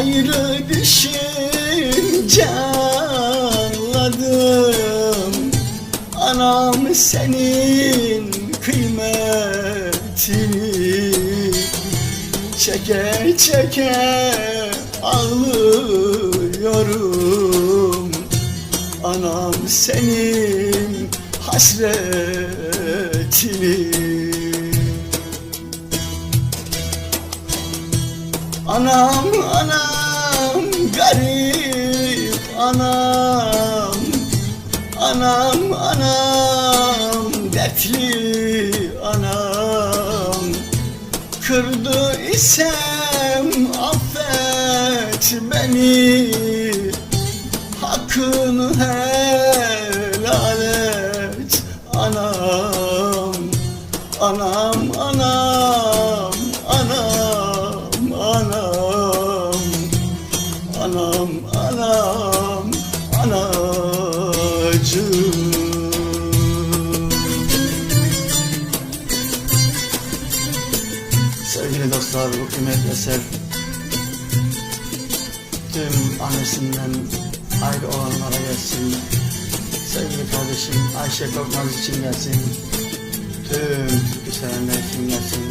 Ayrı düşünce anladım. Anam senin kıymetini Çeke çeke ağlıyorum. Anam senin hasretini Anam anam garip anam. Anam anam dertli anam. Kırdı isem affet beni. Hakkını helal et anam. Anam anam Anam anacığım. Sevgili dostlar bu kıymetli eser Tüm annesinden ayrı olanlara gelsin. Sevgili kardeşim Ayşe Korkmaz için gelsin. Tüm türkü sevenler için gelsin.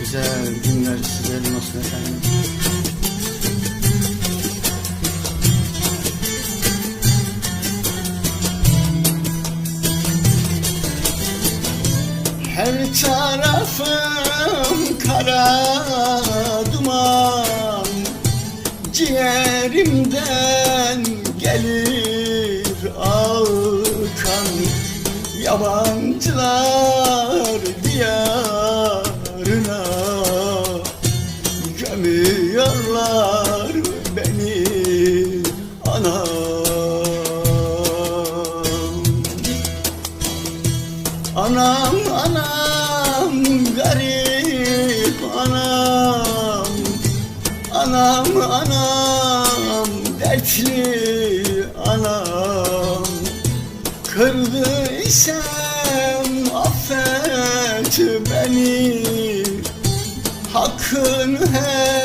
Güzel günler sizlerin olsun efendim Her tarafım kara duman Ciğerimden gelir akan Yabancılar diyarına Gömüyorlar Anam anam garip anam. Anam anam dertli anam. Kırdıysam affet beni. Hakkın helal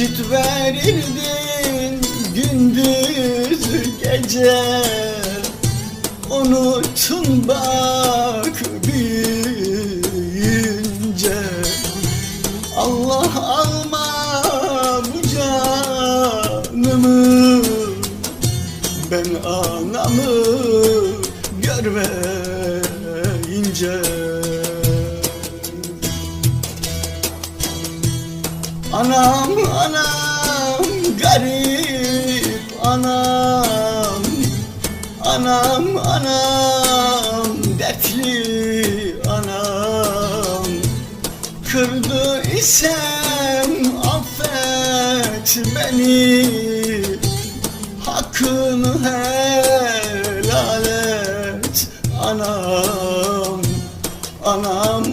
Süt verirdin gündüz gece. Unuttun bak büyüyünce. Allah alma bu canımı. Ben anamı görmeyince Anam anam garip anam. Anam anam dertli anam. Kırdı isem affet beni. Hakkını helal et anam. Anam